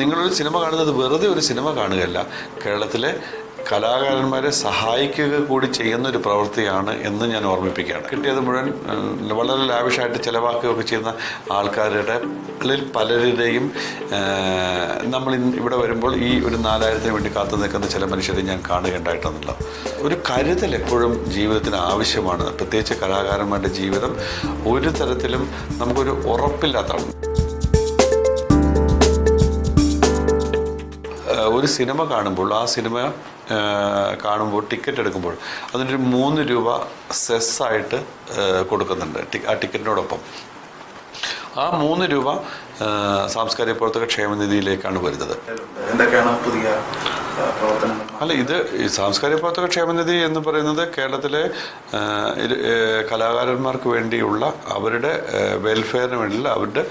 നിങ്ങളൊരു സിനിമ കാണുന്നത് വെറുതെ ഒരു സിനിമ കാണുകയല്ല. കേരളത്തിലെ കലാകാരന്മാരെ സഹായിക്കുക കൂടി ചെയ്യുന്ന ഒരു പ്രവൃത്തിയാണ് എന്ന് ഞാൻ ഓർമ്മിപ്പിക്കുകയാണ്. കിട്ടിയത് മുഴുവൻ വളരെ ലാവിഷായിട്ട് ചിലവാക്കുകയൊക്കെ ചെയ്യുന്ന ആൾക്കാരുടെ പലരുടെയും നമ്മൾ ഇവിടെ വരുമ്പോൾ ഈ ഒരു നാലായിരത്തിന് വേണ്ടി കാത്തു നിൽക്കുന്ന ചില മനുഷ്യരെ ഞാൻ കാണുകയുണ്ടായിട്ടെന്നുള്ള ഒരു കരുതൽ എപ്പോഴും ജീവിതത്തിന് ആവശ്യമാണ്. പ്രത്യേകിച്ച് കലാകാരന്മാരുടെ ജീവിതം ഒരു തരത്തിലും നമുക്കൊരു ഉറപ്പില്ലാത്തതാണ് ഒരു സിനിമ കാണുമ്പോൾ ആ സിനിമ കാണുമ്പോൾ ടിക്കറ്റ് എടുക്കുമ്പോൾ അതിനൊരു മൂന്ന് രൂപ സെസ്സായിട്ട് കൊടുക്കുന്നുണ്ട് ആ ടിക്കറ്റിനോടൊപ്പം. ആ മൂന്ന് രൂപ സാംസ്കാരിക പ്രവർത്തക ക്ഷേമനിധിയിലേക്കാണ് വരുന്നത്. എന്തൊക്കെയാണ് പുതിയ പ്രവർത്തനങ്ങൾ അല്ല ഇത് സാംസ്കാരിക പ്രവർത്തക ക്ഷേമനിധി എന്ന് പറയുന്നത് കേരളത്തിലെ കലാകാരന്മാർക്ക് വേണ്ടിയുള്ള അവരുടെ വെൽഫെയറിന് വേണ്ടിയുള്ള അവരുടെ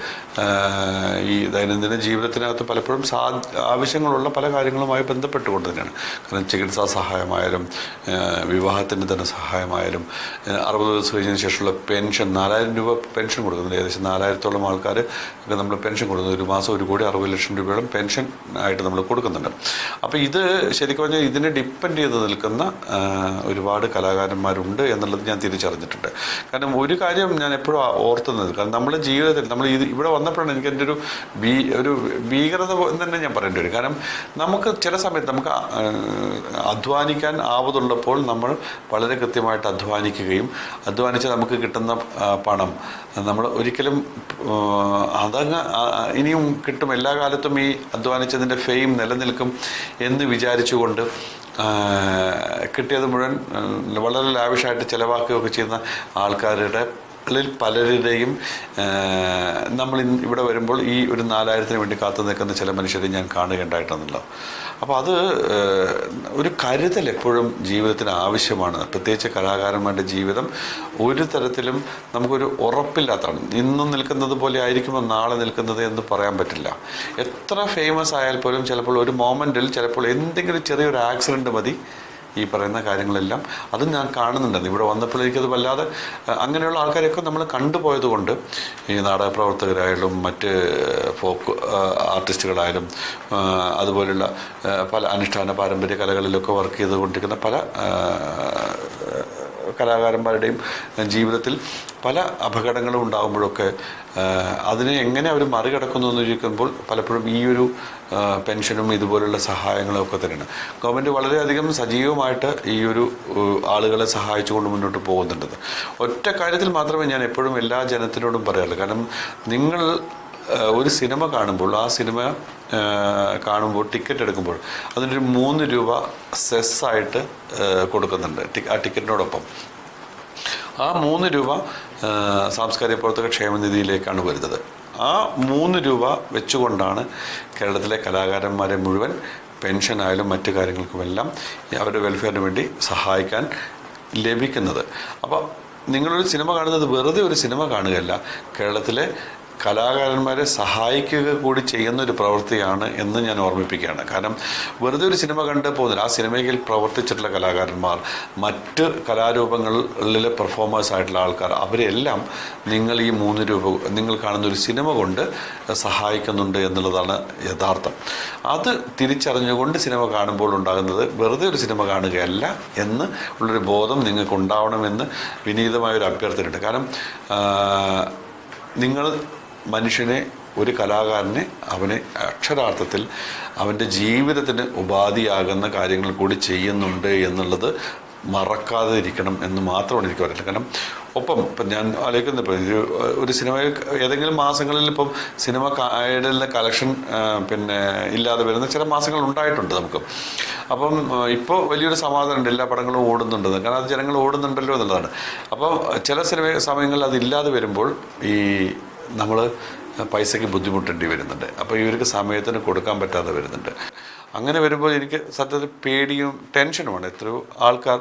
ഈ ദൈനംദിന ജീവിതത്തിനകത്ത് പലപ്പോഴും സാ ആവശ്യങ്ങളുള്ള പല കാര്യങ്ങളുമായി ബന്ധപ്പെട്ടുകൊണ്ട് തന്നെയാണ് കാരണം ചികിത്സാ സഹായമായാലും വിവാഹത്തിന്റെ തന്നെ സഹായമായാലും അറുപത് ദിവസം കഴിഞ്ഞതിന് ശേഷമുള്ള പെൻഷൻ നാലായിരം രൂപ പെൻഷൻ കൊടുക്കുന്നുണ്ട്. ഏകദേശം നാലായിരത്തോളം ആൾക്കാർ നമ്മൾ പെൻഷൻ കൊടുക്കുന്നത് ഒരു മാസം ഒരു കോടി അറുപത് ലക്ഷം രൂപയോളം പെൻഷൻ ആയിട്ട് നമ്മൾ കൊടുക്കുന്നുണ്ട്. അപ്പോൾ ഇത് ശരിക്കും പറഞ്ഞാൽ ഇതിനെ ഡിപ്പെൻഡ് ചെയ്ത് നിൽക്കുന്ന ഒരുപാട് കലാകാരന്മാരുണ്ട് എന്നുള്ളത് ഞാൻ തിരിച്ചറിഞ്ഞിട്ടുണ്ട്. കാരണം ഒരു കാര്യം ഞാൻ എപ്പോഴും ഓർത്തുന്നത് കാരണം നമ്മുടെ ജീവിതത്തിൽ നമ്മൾ ഇത് ഇവിടെ വന്നപ്പോഴാണ് എനിക്ക് എന്റെ ഒരു ഭീ ഒരു ഭീകരത എന്ന് തന്നെ ഞാൻ പറയേണ്ടി വരും. കാരണം നമുക്ക് ചില സമയത്ത് നമുക്ക് അധ്വാനിക്കാൻ ആവതുള്ളപ്പോൾ നമ്മൾ വളരെ കൃത്യമായിട്ട് അധ്വാനിക്കുകയും അധ്വാനിച്ച് നമുക്ക് കിട്ടുന്ന പണം നമ്മൾ ഒരിക്കലും അതങ്ങ് ഇനിയും കിട്ടും. എല്ലാ കാലത്തും ഈ അധ്വാനിച്ചതിന്റെ ഫെയിം നിലനിൽക്കും എന്ന് വിചാരിച്ചുകൊണ്ട് കിട്ടിയത് മുഴുവൻ വളരെ ലാവിഷായിട്ട് ചിലവാക്കുകയൊക്കെ ചെയ്യുന്ന ആൾക്കാരുടെ ളിൽ പലരുടെയും നമ്മൾ ഇവിടെ വരുമ്പോൾ ഈ ഒരു നാലായിരത്തിന് വേണ്ടി കാത്തു നിൽക്കുന്ന ചില മനുഷ്യരെ ഞാൻ കാണുകയുണ്ടായിട്ടുണ്ടല്ലോ അപ്പോൾ അത് ഒരു കരുതൽ എപ്പോഴും ജീവിതത്തിന് ആവശ്യമാണ്. പ്രത്യേകിച്ച് കലാകാരന്മാരുടെ ജീവിതം ഒരു തരത്തിലും നമുക്കൊരു ഉറപ്പില്ലാത്തതാണ്. ഇന്നും നിൽക്കുന്നത് പോലെ ആയിരിക്കുമോ? നാളെ നിൽക്കുന്നത് എന്ന് പറയാൻ പറ്റില്ല. എത്ര ഫേമസ് ആയാൽ പോലും ചിലപ്പോൾ ഒരു മോമെന്റിൽ ചിലപ്പോൾ എന്തെങ്കിലും ചെറിയൊരു ആക്സിഡന്റ് മതി. ഈ പറയുന്ന കാര്യങ്ങളെല്ലാം അതും ഞാൻ കാണുന്നുണ്ടെന്ന് ഇവിടെ വന്നപ്പോൾ എനിക്കത് വല്ലാതെ അങ്ങനെയുള്ള ആൾക്കാരെയൊക്കെ നമ്മൾ കണ്ടുപോയത് കൊണ്ട് ഈ നാടക പ്രവർത്തകരായാലും മറ്റ് ഫോക്ക് ആർട്ടിസ്റ്റുകളായാലും അതുപോലുള്ള പല അനുഷ്ഠാന പാരമ്പര്യ കലകളിലൊക്കെ വർക്ക് ചെയ്തുകൊണ്ടിരിക്കുന്ന പല കലാകാരന്മാരുടെയും ജീവിതത്തിൽ പല അപകടങ്ങളും ഉണ്ടാകുമ്പോഴൊക്കെ അതിനെ എങ്ങനെ അവർ മറികടക്കുന്നു എന്ന് ചോദിക്കുമ്പോൾ പലപ്പോഴും ഈ ഒരു പെൻഷനും ഇതുപോലുള്ള സഹായങ്ങളും ഒക്കെ തന്നെയാണ്. ഗവൺമെന്റ് വളരെയധികം സജീവമായിട്ട് ഈ ഒരു ആളുകളെ സഹായിച്ചുകൊണ്ട് മുന്നോട്ട് പോകുന്നുണ്ട്. ഒറ്റ കാര്യത്തിൽ മാത്രമേ ഞാൻ എപ്പോഴും എല്ലാ ജനത്തിനോടും പറയാറുള്ളൂ. കാരണം നിങ്ങൾ ഒരു സിനിമ കാണുമ്പോൾ ആ സിനിമ കാണുമ്പോൾ ടിക്കറ്റ് എടുക്കുമ്പോൾ അതിനൊരു മൂന്ന് രൂപ സെസ്സായിട്ട് കൊടുക്കുന്നുണ്ട് ആ ടിക്കറ്റിനോടൊപ്പം. ആ മൂന്ന് രൂപ സാംസ്കാരിക പ്രവർത്തക ക്ഷേമനിധിയിലേക്കാണ് വരുന്നത്. ആ മൂന്ന് രൂപ വെച്ചുകൊണ്ടാണ് കേരളത്തിലെ കലാകാരന്മാരെ മുഴുവൻ പെൻഷനായാലും മറ്റു കാര്യങ്ങൾക്കുമെല്ലാം അവരുടെ വെൽഫെയറിന് വേണ്ടി സഹായിക്കാൻ ലഭിക്കുന്നത്. അപ്പോൾ നിങ്ങളൊരു സിനിമ കാണുന്നത് വെറുതെ ഒരു സിനിമ കാണുകയല്ല. കേരളത്തിലെ കലാകാരന്മാരെ സഹായിക്കുക കൂടി ചെയ്യുന്ന ഒരു പ്രവൃത്തിയാണ് എന്ന് ഞാൻ ഓർമ്മിപ്പിക്കുകയാണ്. കാരണം വെറുതെ ഒരു സിനിമ കണ്ട് പോകുന്നില്ല. ആ സിനിമയിൽ പ്രവർത്തിച്ചിട്ടുള്ള കലാകാരന്മാർ മറ്റ് കലാരൂപങ്ങളിലെ പെർഫോമേഴ്സ് ആയിട്ടുള്ള ആൾക്കാർ അവരെല്ലാം നിങ്ങൾ ഈ മൂന്ന് രൂപ നിങ്ങൾ കാണുന്ന ഒരു സിനിമ കൊണ്ട് സഹായിക്കുന്നുണ്ട് എന്നുള്ളതാണ് യഥാർത്ഥം. അത് തിരിച്ചറിഞ്ഞുകൊണ്ട് സിനിമ കാണുമ്പോൾ ഉണ്ടാകുന്നത് വെറുതെ ഒരു സിനിമ കാണുകയല്ല എന്ന് ഉള്ളൊരു ബോധം നിങ്ങൾക്ക് ഉണ്ടാവണമെന്ന് വിനീതമായൊരു അഭ്യർത്ഥനയുണ്ട്. കാരണം നിങ്ങൾ മനുഷ്യനെ ഒരു കലാകാരനെ അവനെ അക്ഷരാർത്ഥത്തിൽ അവന്റെ ജീവിതത്തിന് ഉപാധിയാകുന്ന കാര്യങ്ങൾ കൂടി ചെയ്യുന്നുണ്ട് എന്നുള്ളത് മറക്കാതെ ഇരിക്കണം എന്ന് മാത്രമാണ് എനിക്ക് പറയുന്നത് കാരണം ഒപ്പം ഇപ്പം ഞാൻ ആലോചിക്കുന്നത് ഇപ്പം ഒരു ഒരു സിനിമ ഏതെങ്കിലും മാസങ്ങളിൽ ഇപ്പം സിനിമ കായലിലെ കളക്ഷൻ പിന്നെ ഇല്ലാതെ വരുന്ന ചില മാസങ്ങൾ ഉണ്ടായിട്ടുണ്ട് നമുക്ക്. അപ്പം ഇപ്പോൾ വലിയൊരു സമാധാനമുണ്ട്. എല്ലാ പടങ്ങളും ഓടുന്നുണ്ട്. കാരണം അത് ജനങ്ങൾ ഓടുന്നുണ്ടല്ലോ എന്നുള്ളതാണ്. അപ്പോൾ ചില സിനിമ സമയങ്ങളിൽ അതില്ലാതെ വരുമ്പോൾ ഈ നമ്മൾ പൈസയ്ക്ക് ബുദ്ധിമുട്ടേണ്ടി വരുന്നുണ്ട്. അപ്പോൾ ഇവർക്ക് സമയത്തിന് കൊടുക്കാൻ പറ്റാതെ വരുന്നുണ്ട്. അങ്ങനെ വരുമ്പോൾ എനിക്ക് സത്യത്തിൽ പേടിയും ടെൻഷനുമാണ്. എത്രയോ ആൾക്കാർ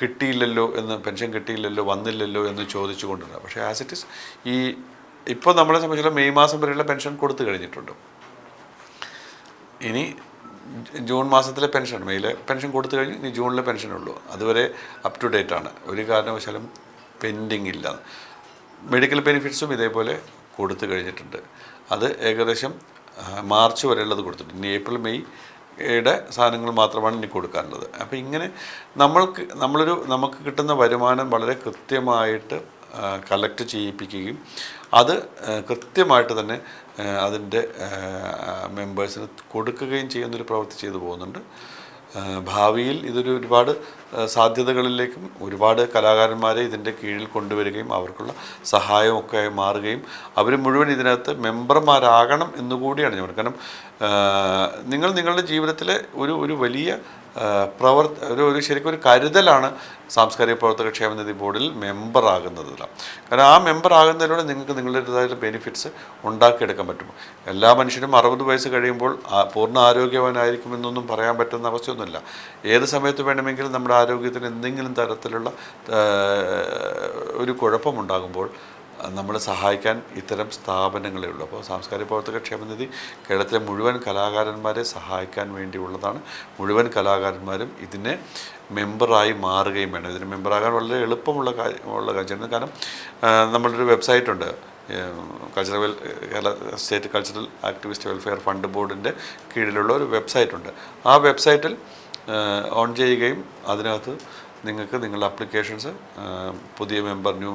കിട്ടിയില്ലല്ലോ എന്ന് പെൻഷൻ കിട്ടിയില്ലല്ലോ വന്നില്ലല്ലോ എന്ന് ചോദിച്ചു കൊണ്ടിരുന്നത് പക്ഷേ ആസ് ഇറ്റ് ഇസ് ഈ ഇപ്പോൾ നമ്മളെ സംബന്ധിച്ചുള്ള മെയ് മാസം വരെയുള്ള പെൻഷൻ കൊടുത്തു കഴിഞ്ഞിട്ടുണ്ട്. ഇനി ജൂൺ മാസത്തിലെ പെൻഷൻ മെയ്യിലെ പെൻഷൻ കൊടുത്തു കഴിഞ്ഞ് ഇനി ജൂണിലെ പെൻഷനുള്ളൂ അതുവരെ അപ് ടു ഡേറ്റ് ആണ്. ഒരു കാരണവശാലും പെൻഡിങ് ഇല്ല. മെഡിക്കൽ ബെനിഫിറ്റ്സും ഇതേപോലെ കൊടുത്തു കഴിഞ്ഞിട്ടുണ്ട്. അത് ഏകദേശം മാർച്ച് വരെയുള്ളത് കൊടുത്തിട്ടുണ്ട്. ഇനി ഏപ്രിൽ മെയ് യുടെ സാധനങ്ങൾ മാത്രമാണ് ഇനി കൊടുക്കാനുള്ളത്. അപ്പോൾ ഇങ്ങനെ നമ്മൾക്ക് നമ്മളൊരു നമുക്ക് കിട്ടുന്ന വരുമാനം വളരെ കൃത്യമായിട്ട് കളക്ട് ചെയ്യിപ്പിക്കുകയും അത് കൃത്യമായിട്ട് തന്നെ അതിന്റെ മെമ്പേഴ്സിന് കൊടുക്കുകയും ചെയ്യുന്നൊരു പ്രവൃത്തി ചെയ്തു പോകുന്നുണ്ട്. ഭാവിയിൽ ഇതൊരു ഒരുപാട് സാധ്യതകളിലേക്കും ഒരുപാട് കലാകാരന്മാരെ ഇതിന്റെ കീഴിൽ കൊണ്ടുവരികയും അവർക്കുള്ള സഹായമൊക്കെ മാറുകയും അവർ മുഴുവൻ ഇതിനകത്ത് മെമ്പർമാരാകണം എന്നുകൂടിയാണ് ഞാൻ. കാരണം നിങ്ങൾ നിങ്ങളുടെ ജീവിതത്തിലെ ഒരു ഒരു വലിയ പ്രവർ ഒരു ഒരു ശരിക്കും ഒരു കരുതലാണ് സാംസ്കാരിക പ്രവർത്തക ക്ഷേമനിധി ബോർഡിൽ മെമ്പറാകുന്നത് കാരണം ആ മെമ്പർ ആകുന്നതിലൂടെ നിങ്ങൾക്ക് നിങ്ങളുടേതായ ബെനിഫിറ്റ്സ് ഉണ്ടാക്കിയെടുക്കാൻ പറ്റും. എല്ലാ മനുഷ്യരും അറുപത് വയസ്സ് കഴിയുമ്പോൾ പൂർണ ആരോഗ്യവാനായിരിക്കുമെന്നൊന്നും പറയാൻ പറ്റുന്ന അവസ്ഥയൊന്നുമില്ല. ഏത് സമയത്ത് വേണമെങ്കിലും നമ്മുടെ ആരോഗ്യത്തിന് എന്തെങ്കിലും തരത്തിലുള്ള ഒരു കുഴപ്പമുണ്ടാകുമ്പോൾ നമ്മളെ സഹായിക്കാൻ ഇത്തരം സ്ഥാപനങ്ങളേ ഉള്ളൂ. അപ്പോൾ സാംസ്കാരിക പ്രവർത്തക ക്ഷേമനിധി കേരളത്തിലെ മുഴുവൻ കലാകാരന്മാരെ സഹായിക്കാൻ വേണ്ടിയുള്ളതാണ്. മുഴുവൻ കലാകാരന്മാരും ഇതിനെ മെമ്പറായി മാറുകയും വേണം. ഇതിന് മെമ്പറാകാൻ വളരെ എളുപ്പമുള്ള കാര്യം ഉള്ള കാര്യമാണ്. കാരണം നമ്മളൊരു വെബ്സൈറ്റ് ഉണ്ട്. Cultural Kerala state cultural activist welfare fund ബോർഡിന്റെ കീഴിലുള്ള ഒരു വെബ്സൈറ്റുണ്ട് ആ വെബ്സൈറ്റിൽ ഓൺ ചെയ്യുകയും അതിനകത്ത് നിങ്ങൾക്ക് നിങ്ങളുടെ അപ്ലിക്കേഷൻസ് പുതിയ മെമ്പർ ന്യൂ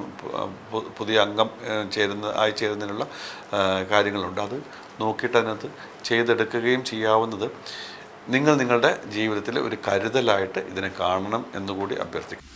പുതിയ അംഗം ചേരുന്ന ആയി ചേരുന്നതിനുള്ള കാര്യങ്ങളുണ്ട്. അത് നോക്കിയിട്ട് അതിനകത്ത് ചെയ്തെടുക്കുകയും ചെയ്യാവുന്നത് നിങ്ങൾ നിങ്ങളുടെ ജീവിതത്തിൽ ഒരു കരുതലായിട്ട് ഇതിനെ കാണണം എന്നുകൂടി അഭ്യർത്ഥിക്കും